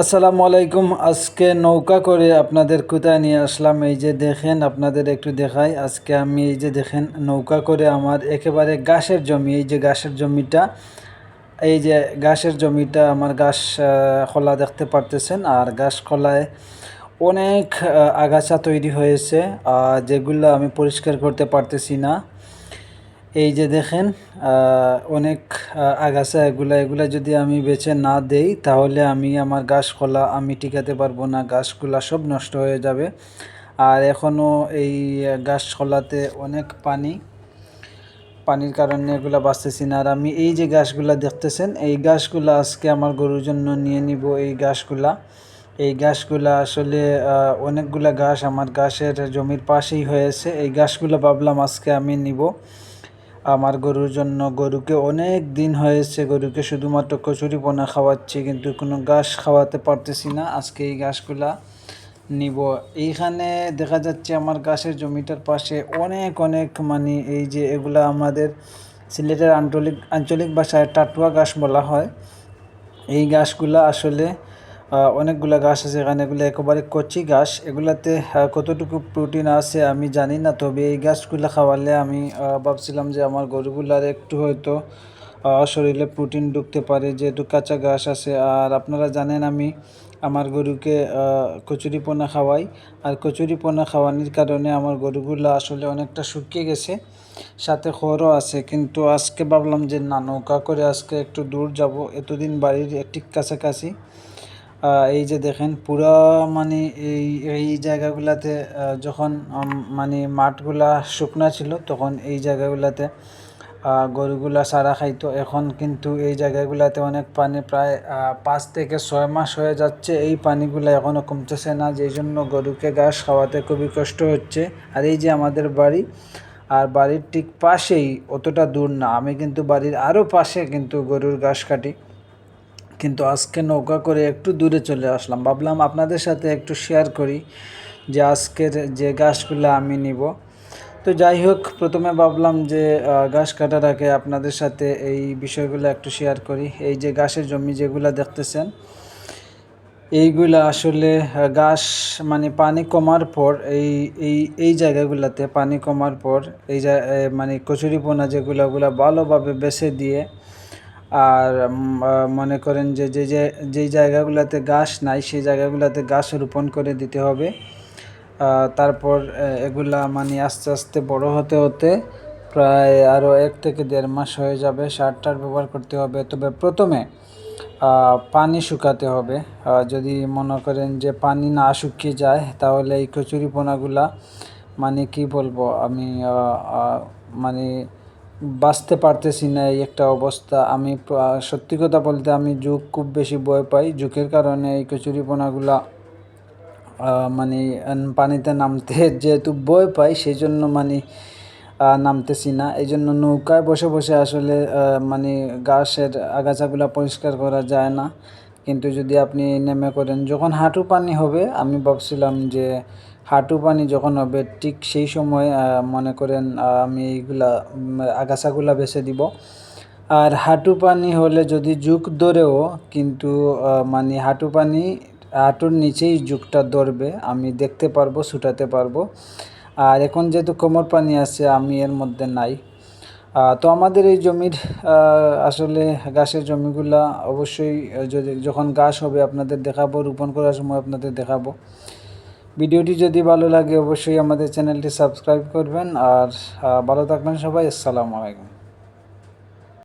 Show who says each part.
Speaker 1: আসসালামু আলাইকুম। আজকে নৌকা করে আপনাদের কোথায় নিয়ে আসলাম? এই যে দেখেন আপনাদের একটু দেখাই। আজকে আমি এই যে দেখেন নৌকা করে আমার একেবারে গাছের জমি এই যে গাছের জমিটা এই যে গাছের জমিটা আমার গাছ খোলা দেখতে পারতেছেন। আর গাছ খোলায় অনেক আগাছা তৈরি হয়েছে আহ, যেগুলো আমি পরিষ্কার করতে পারতেছি না। এই যে দেখেন অনেক আগাছা এগুলা এগুলা যদি আমি বেছে না দেই, তাহলে আমি আমার গাছপালা আমি টিকাতে পারব না, গাছগুলা সব নষ্ট হয়ে যাবে। আর এখনও এই গাছপালাতে অনেক পানি, পানির কারণে এগুলা বাঁচতেছি না। আর আমি এই যে গাছগুলা দেখতেছেন, এই গাছগুলা আজকে আমার গরুর জন্য নিয়ে নিব এই গাছগুলা। এই গাছগুলা আসলে অনেকগুলা গাছ আমার গাছের জমির পাশেই হয়েছে। এই গাছগুলো ভাবলাম আজকে আমি নিব। আমার গরুর জন্য গরুকে অনেক দিন হয়েছে, গরুকে শুধুমাত্র কচুরি পোনা খাওয়াচ্ছি, কিন্তু কোনো ঘাস খাওয়াতে পারতেছি না। আজকে এই ঘাসগুলা নিব। এইখানে দেখা যাচ্ছে আমার গাছের জমিটার পাশে অনেক অনেক মানে এই যে এগুলা আমাদের সিলেটের আঞ্চলিক আঞ্চলিক ভাষায় টাটুয়া ঘাস বলা হয়। এই ঘাসগুলা আসলে অনেকগুলা ঘাস আছে এখানে এগুলো একেবারে কচি ঘাস। এগুলাতে কতটুকু প্রোটিন আছে আমি জানি না তবে এই ঘাসগুলো খাওয়ালে আমি ভাবছিলাম যে আমার গরুগুলার একটু হয়তো শরীরে প্রোটিন ঢুকতে পারে যেহেতু কাঁচা ঘাস আছে। আর আপনারা জানেন আমি আমার গরুকে আহ, কচুরি পোনা খাওয়াই। আর কচুরি পোনা খাওয়ানোর কারণে আমার গরুগুলো আসলে অনেকটা শুকিয়ে গেছে সাথে খড়ও আছে। কিন্তু আজকে ভাবলাম যে না নৌকা করে আজকে একটু দূর যাব। এতদিন বাড়ির ঠিক কাছাকাছি। এই যে দেখেন, পুরা মানে এই এই জায়গাগুলাতে যখন মানে মাঠগুলা শুকনা ছিল, তখন এই জায়গাগুলাতে গরুগুলা সারা খাইতো। এখন কিন্তু এই জায়গাগুলাতে অনেক পানি প্রায় পাঁচ থেকে ছয় মাস হয়ে যাচ্ছে। এই পানিগুলো এখনও কমতেছে না, যেই জন্য গরুকে ঘাস খাওয়াতে খুবই কষ্ট হচ্ছে। আর এই যে আমাদের বাড়ি, আর বাড়ির ঠিক পাশেই, অতটা দূর না, আমি কিন্তু বাড়ির আরও পাশে কিন্তু গরুর ঘাস কাটি। কিন্তু আজকে নৌকা করে একটু দূরে চলে আসলাম। ভাবলাম আপনাদের সাথে একটু শেয়ার করি যে আজকের যে গাছগুলো আমি নিব। তো যাই হোক, প্রথমে ভাবলাম যে ঘাস কাটার আগে আপনাদের সাথে এই বিষয়গুলো একটু শেয়ার করি। এই যে ঘাসের জমি যেগুলো দেখতেছেন, এইগুলা আসলে ঘাস মানে পানি কমার পর এই এই এই জায়গাগুলোতে পানি কমার পর এই মানে কচুরিপোনা যেগুলো, ওগুলা ভালোভাবে বেছে দিয়ে আর মনে করেন যে যে যে যেই জায়গাগুলোতে গাছ নাই, সেই জায়গাগুলোতে গাছ রোপণ করে দিতে হবে। তারপর এগুলা মানে আস্তে আস্তে বড় হতে হতে প্রায় আরও এক থেকে দেড় মাস হয়ে যাবে সার টার ব্যবহার করতে হবে। তবে প্রথমে পানি শুকাতে হবে। যদি মনে করেন যে পানি না শুকিয়ে যায়, তাহলে এই কচুরিপোনাগুলা মানে কি বলব আমি মানে বাঁচতে পারতেছি না এই একটা অবস্থা। আমি সত্যি কথা বলতে আমি জুক খুব বেশি ভয় পাই। জুকের কারণে এই কচুরিপোনাগুলা মানে পানিতে নামতে যেহেতু ভয় পাই সেই জন্য মানে নামতেছি না। এই জন্য নৌকায় বসে বসে আসলে মানে ঘাসের আগাছাগুলা পরিষ্কার করা যায় না। কিন্তু যদি আপনি নেমে করেন, যখন হাঁটু পানি হবে, আমি ভাবছিলাম যে হাঁটু পানি যখন হবে, ঠিক সেই সময় মনে করেন আমি এইগুলা আগাছাগুলা বেছে দিব। আর হাঁটু পানি হলে যদি যুগ ধরেও কিন্তু মানে হাঁটু পানি হাঁটুর নিচেই যুগটা ধরবে, আমি দেখতে পারব, ছুটাতে পারব। আর এখন যেহেতু কোমর পানি আছে, আমি এর মধ্যে নাই। তো আমাদের এই জমির আসলে ঘাসের জমিগুলা অবশ্যই যদি যখন ঘাস হবে, আপনাদের দেখাবো, রোপণ করার সময় আপনাদের দেখাবো। ভিডিওটি যদি ভালো লাগে অবশ্যই আমাদের চ্যানেলটি সাবস্ক্রাইব করবেন আর ভালো থাকবেন সবাই, আসসালামু আলাইকুম।